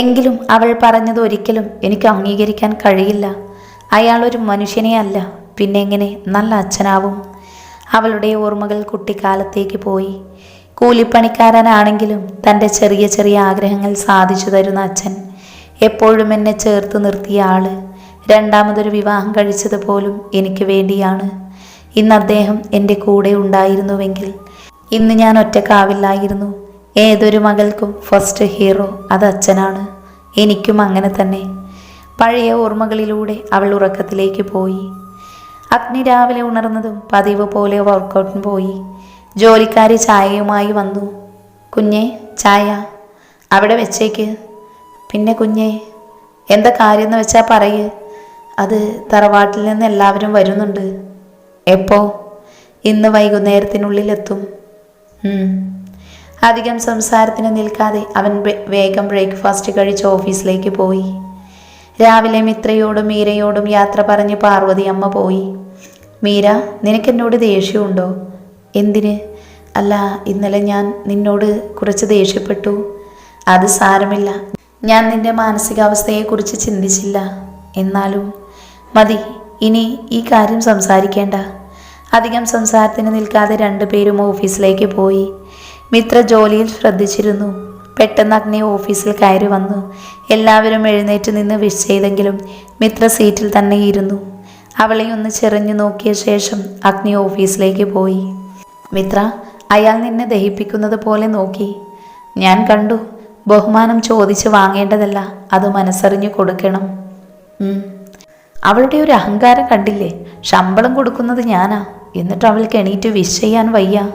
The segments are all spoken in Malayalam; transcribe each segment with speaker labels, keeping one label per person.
Speaker 1: എങ്കിലും അവൾ പറഞ്ഞത് ഒരിക്കലും എനിക്ക് അംഗീകരിക്കാൻ കഴിയില്ല. അയാൾ ഒരു മനുഷ്യനെ അല്ല പിന്നെ എങ്ങനെ? നല്ല അച്ഛനാവും. അവളുടെ ഓർമ്മകൾ കുട്ടിക്കാലത്തേക്ക് പോയി. കൂലിപ്പണിക്കാരനാണെങ്കിലും തന്റെ ചെറിയ ചെറിയ ആഗ്രഹങ്ങൾ സാധിച്ചു തരുന്ന അച്ഛൻ എപ്പോഴും എന്നെ ചേർത്ത് നിർത്തിയ ആൾ. രണ്ടാമതൊരു വിവാഹം കഴിച്ചത് പോലും എനിക്ക് വേണ്ടിയാണ്. ഇന്ന് അദ്ദേഹം എന്റെ കൂടെ ഉണ്ടായിരുന്നുവെങ്കിൽ ഇന്ന് ഞാൻ ഒറ്റക്കാവില്ലായിരുന്നു. ഏതൊരു മകൾക്കും ഫസ്റ്റ് ഹീറോ അത് അച്ഛനാണ്. എനിക്കും അങ്ങനെ തന്നെ. പഴയ ഓർമ്മകളിലൂടെ അവൾ ഉറക്കത്തിലേക്ക് പോയി. അഗ്നി രാവിലെ ഉണർന്നതും പതിവ് പോലെ വർക്കൗട്ടിന് പോയി. ജോലിക്കാരി ചായയുമായി വന്നു. കുഞ്ഞെ ചായ. അവിടെ വെച്ചേക്ക്. പിന്നെ കുഞ്ഞെ എന്താ കാര്യം എന്ന് വെച്ചാൽ പറയ്. അത് തറവാട്ടിൽ നിന്ന് എല്ലാവരും വരുന്നുണ്ട്. എപ്പോ? ഇന്ന് ഉം. അധികം സംസാരത്തിന് നിൽക്കാതെ അവൻ വേഗം ബ്രേക്ക്ഫാസ്റ്റ് കഴിച്ച് ഓഫീസിലേക്ക് പോയി. രാവിലെ മിത്രയോടും മീരയോടും യാത്ര പറഞ്ഞ് പാർവതി അമ്മ പോയി. മീര നിനക്കെന്നോട് ദേഷ്യമുണ്ടോ? എന്തിന്? അല്ല ഇന്നലെ ഞാൻ നിന്നോട് കുറച്ച് ദേഷ്യപ്പെട്ടു. അത് സാരമില്ല. ഞാൻ നിന്റെ മാനസികാവസ്ഥയെക്കുറിച്ച് ചിന്തിച്ചില്ല. എന്നാലും മതി ഇനി ഈ കാര്യം സംസാരിക്കേണ്ട. അധികം സംസാരത്തിന് നിൽക്കാതെ രണ്ടുപേരും ഓഫീസിലേക്ക് പോയി. മിത്ര ജോലിയിൽ ശ്രദ്ധിച്ചിരുന്നു. പെട്ടെന്ന് അഗ്നി ഓഫീസിൽ കയറി വന്നു. എല്ലാവരും എഴുന്നേറ്റ് നിന്ന് വിഷ് ചെയ്തെങ്കിലും മിത്ര സീറ്റിൽ തന്നെ ഇരുന്നു. അവളെ ഒന്ന് ചെറിഞ്ഞു നോക്കിയ ശേഷം അഗ്നി ഓഫീസിലേക്ക് പോയി. മിത്ര അയാൾ നിന്നെ ദഹിപ്പിക്കുന്നത് പോലെ നോക്കി. ഞാൻ കണ്ടു. ബഹുമാനം ചോദിച്ച് വാങ്ങേണ്ടതല്ല. അത് മനസ്സറിഞ്ഞു കൊടുക്കണം. അവളുടെ ഒരു അഹങ്കാരം കണ്ടില്ലേ? ശമ്പളം കൊടുക്കുന്നത് ഞാനാ. എന്നിട്ട് അവൾക്ക് എണീറ്റ് വിഷ് ചെയ്യാൻ വയ്യ.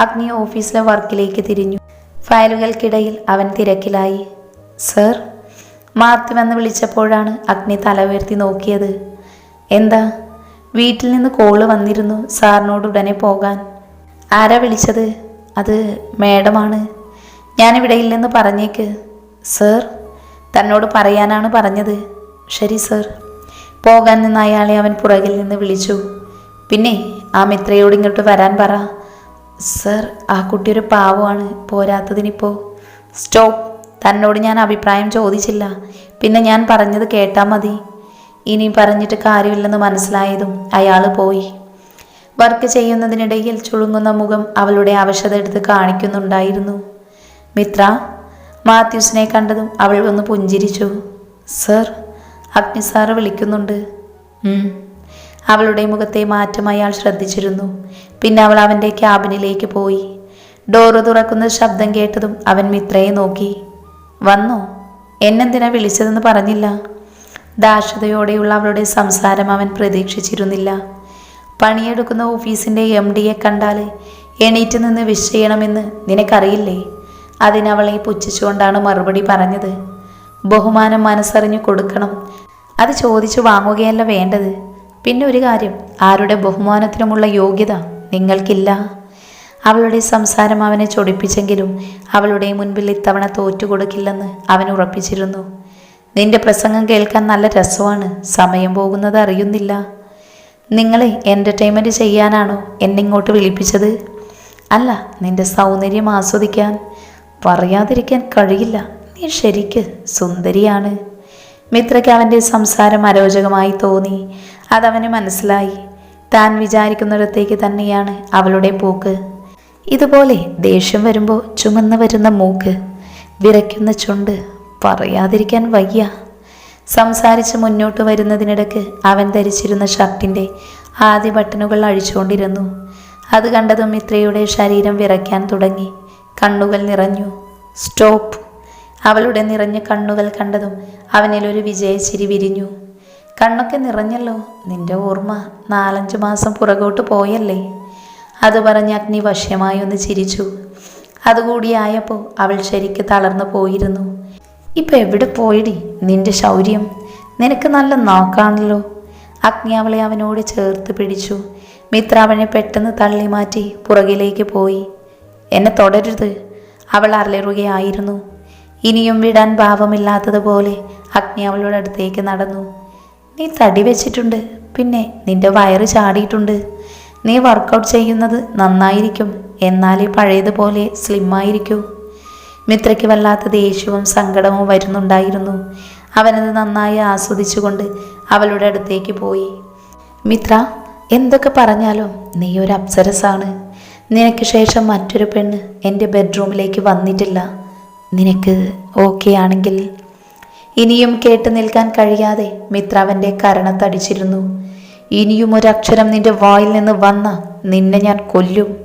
Speaker 1: അഗ്നി ഓഫീസിലെ വർക്കിലേക്ക് തിരിഞ്ഞു. ഫയലുകൾക്കിടയിൽ അവൻ തിരക്കിലായി. സർ മാർത്തി വന്ന് വിളിച്ചപ്പോഴാണ് അഗ്നി തല ഉയർത്തി നോക്കിയത്. എന്താ? വീട്ടിൽ നിന്ന് കോൾ വന്നിരുന്നു സാറിനോട് ഉടനെ പോകാൻ. ആരാ വിളിച്ചത്? അത് മേഡമാണ്. ഞാനിവിടെ ഇല്ലെന്ന് പറഞ്ഞേക്ക്. സർ തന്നോട് പറയാനാണ് പറഞ്ഞത്. ശരി സർ. പോകാൻ നിന്ന് അയാളെ അവൻ പുറകിൽ നിന്ന് വിളിച്ചു. പിന്നെ ആ മിത്രയോട് ഇങ്ങോട്ട് വരാൻ പറ. സർ ആ കുട്ടി ഒരു പാവമാണ്. പോരാത്തതിനിപ്പോ? സ്റ്റോപ്പ്. തന്നോട് ഞാൻ അഭിപ്രായം ചോദിച്ചില്ല. പിന്നെ ഞാൻ പറഞ്ഞത് കേട്ടാൽ മതി. ഇനി പറഞ്ഞിട്ട് കാര്യമില്ലെന്ന് മനസ്സിലായതും അയാൾ പോയി. വർക്ക് ചെയ്യുന്നതിനിടയിൽ ചുളുങ്ങുന്ന മുഖം അവളുടെ അവശത എടുത്ത് കാണിക്കുന്നുണ്ടായിരുന്നു. മിത്ര മാത്യൂസിനെ കണ്ടതും അവൾ ഒന്ന് പുഞ്ചിരിച്ചു. സർ അഗ്നി സാറ് വിളിക്കുന്നുണ്ട്. അവളുടെ മുഖത്തെ മാറ്റം അയാൾ ശ്രദ്ധിച്ചിരുന്നു. പിന്നെ അവൾ അവന്റെ ക്യാബിനിലേക്ക് പോയി. ഡോറ് തുറക്കുന്ന ശബ്ദം കേട്ടതും അവൻ മിത്രയെ നോക്കി. വന്നോ? എന്നെന്തിനാ വിളിച്ചതെന്ന് പറഞ്ഞില്ല? ദാക്ഷതയോടെയുള്ള അവളുടെ സംസാരം അവൻ പ്രതീക്ഷിച്ചിരുന്നില്ല. പണിയെടുക്കുന്ന ഓഫീസിന്റെ എം ഡിയെ കണ്ടാൽ എണീറ്റ് നിന്ന് വിഷ് ചെയ്യണമെന്ന് നിനക്കറിയില്ലേ? അതിനവളെ പുച്ഛിച്ചുകൊണ്ടാണ് മറുപടി പറഞ്ഞത്. ബഹുമാനം മനസ്സറിഞ്ഞു കൊടുക്കണം. അത് ചോദിച്ചു വാങ്ങുകയല്ല വേണ്ടത്. പിന്നെ ഒരു കാര്യം ആരുടെ ബഹുമാനത്തിനുമുള്ള യോഗ്യത നിങ്ങൾക്കില്ല. അവളുടെ സംസാരം അവനെ ചൊടിപ്പിച്ചെങ്കിലും അവളുടെ മുൻപിൽ ഇത്തവണ തോറ്റുകൊടുക്കില്ലെന്ന് അവൻ ഉറപ്പിച്ചിരുന്നു. നിന്റെ പ്രസംഗം കേൾക്കാൻ നല്ല രസമാണ് സമയം പോകുന്നത് അറിയുന്നില്ല. നിങ്ങളെ എന്റർടൈൻമെന്റ് ചെയ്യാനാണോ എന്നെ ഇങ്ങോട്ട് വിളിപ്പിച്ചത്? അല്ല നിന്റെ സൗന്ദര്യം ആസ്വദിക്കാൻ പറയാതിരിക്കാൻ കഴിയില്ല. നീ ശരിക്ക് സുന്ദരിയാണ്. മിത്രയ്ക്ക് അവന്റെ സംസാരം അരോചകമായി തോന്നി. അതവന് മനസ്സിലായി. താൻ വിചാരിക്കുന്നിടത്തേക്ക് തന്നെയാണ് അവളുടെ പോക്ക്. ഇതുപോലെ ദേഷ്യം വരുമ്പോൾ ചുമന്ന് വരുന്ന മൂക്ക് വിറയ്ക്കുന്ന ചുണ്ട് പറയാതിരിക്കാൻ വയ്യ. സംസാരിച്ച് മുന്നോട്ട് വരുന്നതിനിടക്ക് അവൻ ധരിച്ചിരുന്ന ഷർട്ടിന്റെ ആദ്യ ബട്ടണുകൾ അഴിച്ചുകൊണ്ടിരുന്നു. അത് കണ്ടതും മിത്രയുടെ ശരീരം വിറയ്ക്കാൻ തുടങ്ങി. കണ്ണുകൾ നിറഞ്ഞു. സ്റ്റോപ്പ്. അവളുടെ നിറഞ്ഞ കണ്ണുകൾ കണ്ടതും അവനിൽ ഒരു വിജയച്ചിരി വിരിഞ്ഞു. കണ്ണൊക്കെ നിറഞ്ഞല്ലോ നിന്റെ ഓർമ്മ നാലഞ്ച് മാസം പുറകോട്ട് പോയല്ലേ? അത് പറഞ്ഞ് അഗ്നി വശ്യമായി ഒന്ന് ചിരിച്ചു. അതുകൂടിയായപ്പോൾ അവൾ ശരിക്ക് തളർന്നു പോയിരുന്നു. ഇപ്പൊ എവിടെ പോയിടി? നിന്റെ ശൗര്യം? നിനക്ക് നല്ല നോക്കാണല്ലോ. അഗ്നി അവളെ അവനോട് ചേർത്ത് പിടിച്ചു. മിത്ര അവനെ പെട്ടെന്ന് തള്ളി മാറ്റി പുറകിലേക്ക് പോയി. എന്നെ തുടരുത് അവൾ അലറുകയായിരുന്നു ഇനിയും വിടാൻ ഭാവമില്ലാത്തതുപോലെ അഗ്നി അവളുടെ അടുത്തേക്ക് നടന്നു. നീ തടി വെച്ചിട്ടുണ്ട്. പിന്നെ നിന്റെ വയറ് ചാടിയിട്ടുണ്ട്. നീ വർക്കൗട്ട് ചെയ്യുന്നത് നന്നായിരിക്കും. എന്നാലേ പഴയതുപോലെ സ്ലിമ്മായിരിക്കൂ മിത്രയ്ക്ക് വല്ലാത്ത ദേഷ്യവും സങ്കടവും വരുന്നുണ്ടായിരുന്നു. അവനത് നന്നായി ആസ്വദിച്ചുകൊണ്ട് അവളുടെ അടുത്തേക്ക് പോയി. മിത്ര എന്തൊക്കെ പറഞ്ഞാലും നീ ഒരു അപ്സരസാണ്. നിനക്ക് ശേഷം മറ്റൊരു പെണ്ണ് എന്റെ ബെഡ്റൂമിലേക്ക് വന്നിട്ടില്ല. നിനക്ക് ഓക്കെ ആണെങ്കിൽ ഇനിയും കേട്ടു നിൽക്കാൻ കഴിയാതെ മിത്രാവന്റെ കരണത്തടിച്ചിരുന്നു ഇനിയും ഒരക്ഷരം നിന്റെ വായിൽ നിന്ന് വന്ന നിന്നെ ഞാൻ കൊല്ലും.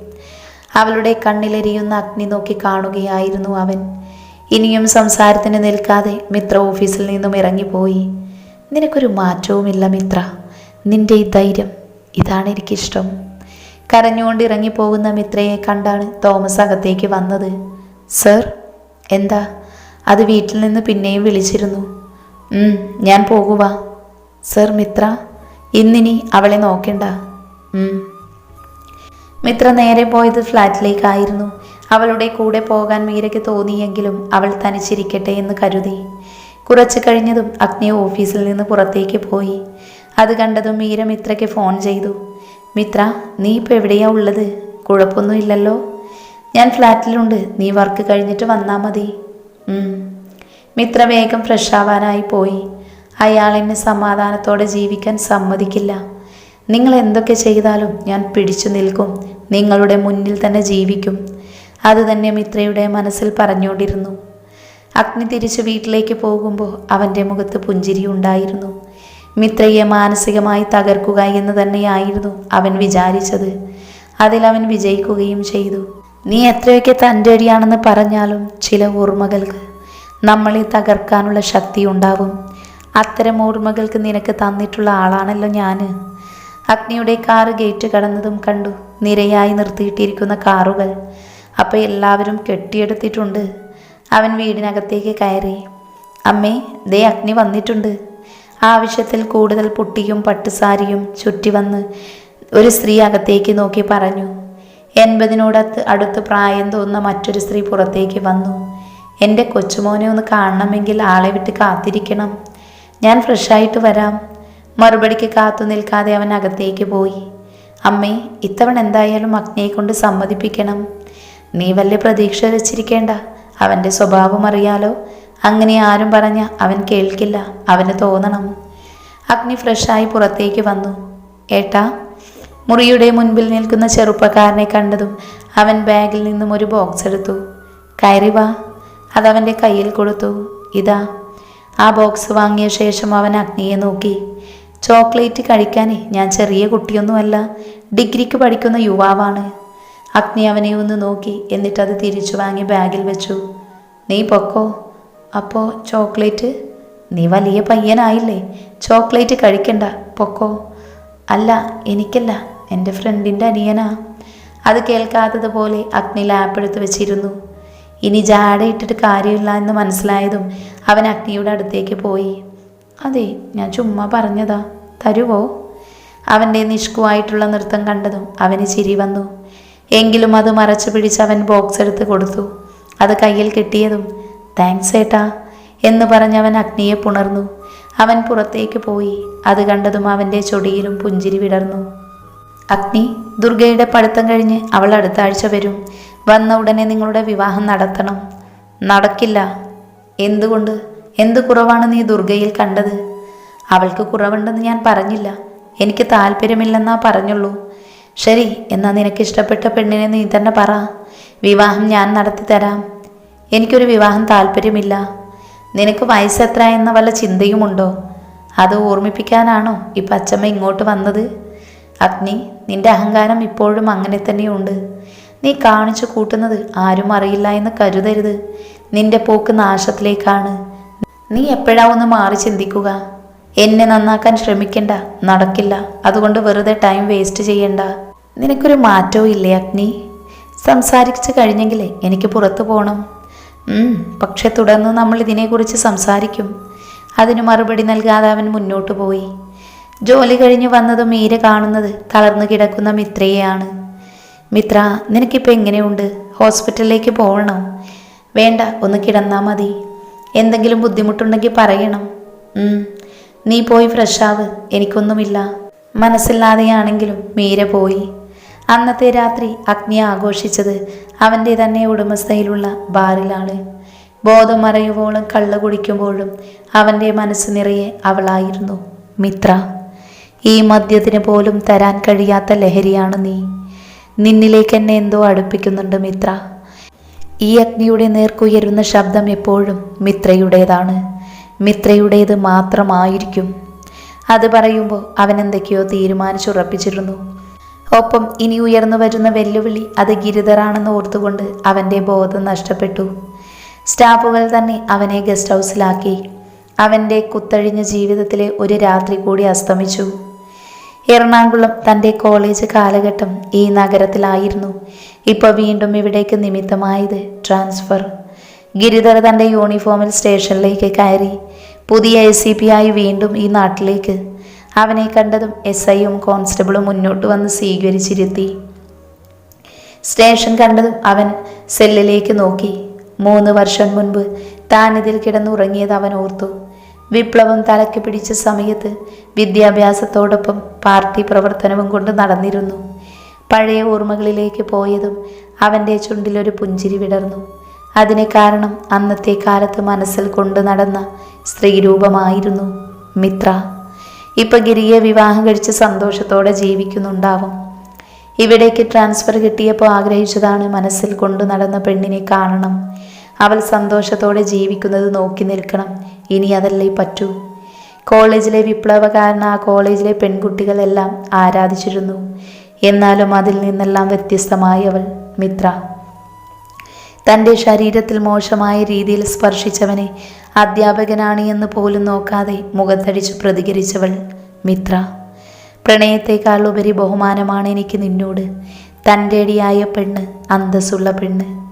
Speaker 1: അവളുടെ കണ്ണിലെരിയുന്ന അഗ്നി നോക്കി കാണുകയായിരുന്നു അവൻ. ഇനിയും സംസാരത്തിന് നിൽക്കാതെ മിത്ര ഓഫീസിൽ നിന്നും ഇറങ്ങിപ്പോയി. നിനക്കൊരു മാറ്റവുമില്ല മിത്ര. നിന്റെ ഈ ധൈര്യം ഇതാണ് എനിക്കിഷ്ടം. കരഞ്ഞുകൊണ്ട് ഇറങ്ങിപ്പോകുന്ന മിത്രയെ കണ്ടാണ് തോമസ് അകത്തേക്ക് വന്നത്. സർ? എന്താ? അത് വീട്ടിൽ നിന്ന് പിന്നെയും വിളിച്ചിരുന്നു. ഞാൻ പോകുക സർ മിത്ര ഇന്നിനി അവളെ നോക്കണ്ട. മിത്ര നേരെ പോയത് ഫ്ലാറ്റിലേക്കായിരുന്നു. അവളുടെ കൂടെ പോകാൻ മീരയ്ക്ക് തോന്നിയെങ്കിലും അവൾ തനിച്ചിരിക്കട്ടെ എന്ന് കരുതി. കുറച്ച് കഴിഞ്ഞതും അഗ്നി ഓഫീസിൽ നിന്ന് പുറത്തേക്ക് പോയി. അത് കണ്ടതും മീര മിത്രയ്ക്ക് ഫോൺ ചെയ്തു. മിത്ര നീ ഇപ്പോൾ എവിടെയാ ഉള്ളത്? കുഴപ്പമൊന്നുമില്ലല്ലോ? ഞാൻ ഫ്ലാറ്റിലുണ്ട്. നീ വർക്ക് കഴിഞ്ഞിട്ട് വന്നാൽ മതി. മിത്ര വേഗം ഫ്രഷ് ആവാനായി പോയി. അയാൾ എന്നെ സമാധാനത്തോടെ ജീവിക്കാൻ സമ്മതിക്കില്ല. നിങ്ങൾ എന്തൊക്കെ ചെയ്താലും ഞാൻ പിടിച്ചു നിൽക്കും. നിങ്ങളുടെ മുന്നിൽ തന്നെ ജീവിക്കും. അത് തന്നെ മിത്രയുടെ മനസ്സിൽ പറഞ്ഞുകൊണ്ടിരുന്നു. അഗ്നി തിരിച്ച് വീട്ടിലേക്ക് പോകുമ്പോൾ അവന്റെ മുഖത്ത് പുഞ്ചിരി ഉണ്ടായിരുന്നു. മിത്രയെ മാനസികമായി തകർക്കുക എന്ന് തന്നെയായിരുന്നു അവൻ വിചാരിച്ചത്. അതിൽ അവൻ വിജയിക്കുകയും ചെയ്തു. നീ എത്രയൊക്കെ തന്റെ അടിയാണെന്ന് പറഞ്ഞാലും ചില ഓർമ്മകൾക്ക് നമ്മളെ തകർക്കാനുള്ള ശക്തി ഉണ്ടാവും അത്തരം ഓർമ്മകൾക്ക് നിനക്ക് തന്നിട്ടുള്ള ആളാണല്ലോ ഞാൻ അഗ്നിയുടെ കാറ് ഗേറ്റ് കടന്നതും കണ്ടു നിരയായി നിർത്തിയിട്ടിരിക്കുന്ന കാറുകൾ. അപ്പോൾ എല്ലാവരും കെട്ടിയെടുത്തിട്ടുണ്ട്. അവൻ വീടിനകത്തേക്ക് കയറി. അമ്മേ ദേ അഗ്നി വന്നിട്ടുണ്ട്. ആവശ്യത്തിൽ കൂടുതൽ പുട്ടിയും പട്ടുസാരിയും ചുറ്റി വന്ന് ഒരു സ്ത്രീ അകത്തേക്ക് നോക്കി പറഞ്ഞു. എൺപതിനോടത്ത് അടുത്ത് പ്രായം തോന്നുന്ന മറ്റൊരു സ്ത്രീ പുറത്തേക്ക് വന്നു. എന്റെ കൊച്ചുമോനെ ഒന്ന് കാണണമെങ്കിൽ ആളെ വിട്ട് കാത്തിരിക്കണം. ഞാൻ ഫ്രഷായിട്ട് വരാം. മറുപടിക്ക് കാത്തു നിൽക്കാതെ അവൻ അകത്തേക്ക് പോയി. അമ്മേ ഇത്തവണ എന്തായാലും അഗ്നിയെ കൊണ്ട് സമ്മതിപ്പിക്കണം. നീ വല്ല പ്രതീക്ഷ വെച്ചിരിക്കേണ്ട. അവന്റെ സ്വഭാവം അറിയാലോ. അങ്ങനെ ആരും പറഞ്ഞ അവൻ കേൾക്കില്ല. അവന് തോന്നണം. അഗ്നി ഫ്രഷായി പുറത്തേക്ക് വന്നു. ഏട്ടാ മുറിയുടെ മുൻപിൽ നിൽക്കുന്ന ചെറുപ്പക്കാരനെ കണ്ടതും അവൻ ബാഗിൽ നിന്നും ഒരു ബോക്സ് എടുത്തു. കയറി വാ അതവന്റെ കയ്യിൽ കൊടുത്തു. ഇതാ. ആ ബോക്സ് വാങ്ങിയ ശേഷം അവൻ അഗ്നിയെ നോക്കി. ചോക്ലേറ്റ് കഴിക്കാനേ ഞാൻ ചെറിയ കുട്ടിയൊന്നുമല്ല. ഡിഗ്രിക്ക് പഠിക്കുന്ന യുവാവാണ്. അഗ്നി അവനെ ഒന്ന് നോക്കി എന്നിട്ടത് തിരിച്ചു വാങ്ങി ബാഗിൽ വെച്ചു. നീ പൊക്കോ. അപ്പോൾ ചോക്ലേറ്റ്? നീ വലിയ പയ്യനായില്ലേ. ചോക്ലേറ്റ് കഴിക്കണ്ട. പൊക്കോ. അല്ല എനിക്കല്ല. എന്റെ ഫ്രണ്ടിന്റെ അനിയനാ. അത് കേൾക്കാത്തതുപോലെ അഗ്നി ലാപ്പ് എടുത്ത് വെച്ചിരുന്നു. ഇനി ജാടയിട്ടിട്ട് കാര്യമില്ല എന്ന് മനസ്സിലായതും അവൻ അഗ്നിയുടെ അടുത്തേക്ക് പോയി. അതെ ഞാൻ ചുമ്മാ പറഞ്ഞതാ. തരുവോ? അവന്റെ നിഷ്കുവായിട്ടുള്ള നൃത്തം കണ്ടതും അവന് ചിരി വന്നു. എങ്കിലും അത് മറച്ചു പിടിച്ച് അവൻ ബോക്സ് എടുത്ത് കൊടുത്തു. അത് കയ്യിൽ കിട്ടിയതും താങ്ക്സ് ഏട്ടാ എന്ന് പറഞ്ഞ് അവൻ അഗ്നിയെ പുണർന്നു. അവൻ പുറത്തേക്ക് പോയി. അത് കണ്ടതും അവന്റെ ചൊടിയിലും പുഞ്ചിരി വിടർന്നു. അഗ്നി ദുർഗയുടെ പഠിത്തം കഴിഞ്ഞ് അവൾ അടുത്ത ആഴ്ച വരും. വന്ന ഉടനെ നിങ്ങളുടെ വിവാഹം നടത്തണം. നടക്കില്ല. എന്തുകൊണ്ട്? എന്ത് കുറവാണ് നീ ദുർഗയിൽ കണ്ടത്? അവൾക്ക് കുറവുണ്ടെന്ന് ഞാൻ പറഞ്ഞില്ല. എനിക്ക് താല്പര്യമില്ലെന്നാ പറഞ്ഞുള്ളൂ. ശരി എന്നാ നിനക്ക് ഇഷ്ടപ്പെട്ട പെണ്ണിനെ നീ തന്നെ പറ. വിവാഹം ഞാൻ നടത്തി തരാം. എനിക്കൊരു വിവാഹം താല്പര്യമില്ല. നിനക്ക് വയസ്സെത്ര എന്ന വല്ല ചിന്തയുമുണ്ടോ? അത് ഓർമ്മിപ്പിക്കാനാണോ ഈ പച്ചമ്മ ഇങ്ങോട്ട് വന്നത്? അഗ്നി നിന്റെ അഹങ്കാരം ഇപ്പോഴും അങ്ങനെ തന്നെയുണ്ട്. നീ കാണിച്ചു കൂട്ടുന്നത് ആരും അറിയില്ല എന്ന് കരുതരുത്. നിന്റെ പോക്ക് നാശത്തിലേക്കാണ്. നീ എപ്പോഴാ ഒന്ന് മാറി ചിന്തിക്കുക? എന്നെ നന്നാക്കാൻ ശ്രമിക്കണ്ട നടക്കില്ല. അതുകൊണ്ട് വെറുതെ ടൈം വേസ്റ്റ് ചെയ്യണ്ട. നിനക്കൊരു മാറ്റവും ഇല്ലേ അഗ്നി? സംസാരിച്ചു കഴിഞ്ഞെങ്കിലേ എനിക്ക് പുറത്തു പോകണം പക്ഷെ തുടർന്ന് നമ്മൾ ഇതിനെക്കുറിച്ച് സംസാരിക്കും. അതിന് മറുപടി നൽകാതെ അവൻ മുന്നോട്ട് പോയി. ജോലി കഴിഞ്ഞ് വന്നതും മീര കാണുന്നത് തളർന്നു കിടക്കുന്ന മിത്രയെയാണ്. മിത്ര നിനക്കിപ്പോൾ എങ്ങനെയുണ്ട്? ഹോസ്പിറ്റലിലേക്ക് പോകണോ വേണ്ട ഒന്ന് കിടന്നാൽ മതി. എന്തെങ്കിലും ബുദ്ധിമുട്ടുണ്ടെങ്കിൽ പറയണം. നീ പോയി ഫ്രഷാവ് എനിക്കൊന്നുമില്ല. മനസ്സില്ലാതെയാണെങ്കിലും മീര പോയി. അന്നത്തെ രാത്രി അഗ്നി ആഘോഷിച്ചത് അവന്റെ തന്നെ ഉടമസ്ഥയിലുള്ള ബാറിലാണ്. ബോധം മറയുവോളം കള്ളു കുടിക്കുമ്പോഴും അവന്റെ മനസ്സ് നിറയെ അവളായിരുന്നു മിത്ര. ഈ മദ്യത്തിന് പോലും തരാൻ കഴിയാത്ത ലഹരിയാണ് നീ. നിന്നിലേക്ക് എന്നെ എന്തോ അടുപ്പിക്കുന്നുണ്ട് മിത്ര. ഈ അഗ്നിയുടെ നേർക്കുയരുന്ന ശബ്ദം എപ്പോഴും മിത്രയുടേതാണ്. മിത്രയുടേത് മാത്രമായിരിക്കും. അത് പറയുമ്പോൾ അവൻ എന്തൊക്കെയോ തീരുമാനിച്ചുറപ്പിച്ചിരുന്നു. ഒപ്പം ഇനി ഉയർന്നു വരുന്ന വെല്ലുവിളി അത് ഗിരിധറാണെന്ന് ഓർത്തുകൊണ്ട് അവന്റെ ബോധം നഷ്ടപ്പെട്ടു. സ്റ്റാഫുകൾ തന്നെ അവനെ ഗസ്റ്റ് ഹൗസിലാക്കി. അവന്റെ കുത്തഴിഞ്ഞ ജീവിതത്തിലെ ഒരു രാത്രി കൂടി അസ്തമിച്ചു. എറണാകുളം തന്റെ കോളേജ് കാലഘട്ടം ഈ നഗരത്തിലായിരുന്നു. ഇപ്പോൾ വീണ്ടും ഇവിടേക്ക് നിമിത്തമായത് ട്രാൻസ്ഫർ. ഗിരിധർ തന്റെ യൂണിഫോമിൽ സ്റ്റേഷനിലേക്ക് കയറി. പുതിയ എസ് സി പി ആയി വീണ്ടും ഈ നാട്ടിലേക്ക്. അവനെ കണ്ടതും എസ് ഐയും കോൺസ്റ്റബിളും മുന്നോട്ട് വന്ന് സ്വീകരിച്ചിരുത്തി. സ്റ്റേഷൻ കണ്ടതും അവൻ സെല്ലിലേക്ക് നോക്കി. മൂന്ന് വർഷം മുൻപ് താൻ ഇതിൽ കിടന്നുറങ്ങിയത് അവൻ ഓർത്തു. വിപ്ലവം തലക്ക് പിടിച്ച സമയത്ത് വിദ്യാഭ്യാസത്തോടൊപ്പം പാർട്ടി പ്രവർത്തനവും കൊണ്ട് നടന്നിരുന്നു. പഴയ ഓർമ്മകളിലേക്ക് പോയതും അവന്റെ ചുണ്ടിലൊരു പുഞ്ചിരി വിടർന്നു. അതിന് കാരണം അന്നത്തെ കാലത്ത് മനസ്സിൽ കൊണ്ടു നടന്ന സ്ത്രീരൂപമായിരുന്നു മിത്ര. ഇപ്പൊ ഗിരിയെ വിവാഹം കഴിച്ച് സന്തോഷത്തോടെ ജീവിക്കുന്നുണ്ടാവും. ഇവിടേക്ക് ട്രാൻസ്ഫർ കിട്ടിയപ്പോൾ ആഗ്രഹിച്ചതാണ് മനസ്സിൽ കൊണ്ടു നടന്ന പെണ്ണിനെ കാണണം. അവൾ സന്തോഷത്തോടെ ജീവിക്കുന്നത് നോക്കി നിൽക്കണം. ഇനി അതല്ലേ പറ്റൂ? കോളേജിലെ വിപ്ലവകാരൻ ആ കോളേജിലെ പെൺകുട്ടികളെല്ലാം ആരാധിച്ചിരുന്നു. എന്നാലും അതിൽ നിന്നെല്ലാം വ്യത്യസ്തമായി അവൾ മിത്ര. തന്റെ ശരീരത്തിൽ മോശമായ രീതിയിൽ സ്പർശിച്ചവനെ അധ്യാപകനാണ് എന്ന് പോലും നോക്കാതെ മുഖത്തടിച്ച് പ്രതികരിച്ചവൾ മിത്ര. പ്രണയത്തെക്കാൾ ഉപരി ബഹുമാനമാണ് എനിക്ക് നിന്നോട്. തന്റെ അടിയായ പെണ്ണ് അന്തസ്സുള്ള പെണ്ണ്.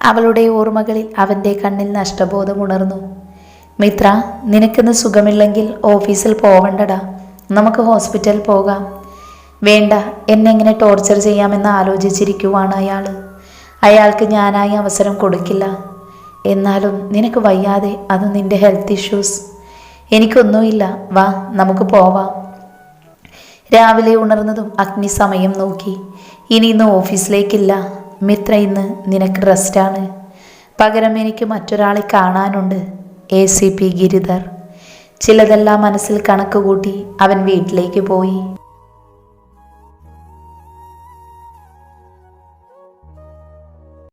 Speaker 1: അവളുടെ ഓർമ്മകളിൽ അവന്റെ കണ്ണിൽ നഷ്ടബോധം ഉണർന്നു. മിത്ര നിനക്കിന്ന് സുഖമില്ലെങ്കിൽ ഓഫീസിൽ പോവണ്ടടാ. നമുക്ക് ഹോസ്പിറ്റൽ പോകാം. വേണ്ട എന്നെങ്ങനെ ടോർച്ചർ ചെയ്യാമെന്ന് ആലോചിച്ചിരിക്കുവാണ് അയാൾ അയാൾക്ക് ഞാനായി അവസരം കൊടുക്കില്ല. എന്നാലും നിനക്ക് വയ്യാതെ അത് നിന്റെ ഹെൽത്ത് ഇഷ്യൂസ്. എനിക്കൊന്നുമില്ല. വാ നമുക്ക് പോവാം. രാവിലെ ഉണർന്നതും അഗ്നി സമയം നോക്കി. ഇനി ഇന്ന് ഓഫീസിലേക്കില്ല. മിത്ര ഇന്ന് നിനക്ക് റെസ്റ്റാണ്. പകരം എനിക്ക് മറ്റൊരാളെ കാണാനുണ്ട് എ സി പി ഗിരിധർ. ചിലതെല്ലാം മനസ്സിൽ കണക്ക് കൂട്ടി അവൻ വീട്ടിലേക്ക് പോയി.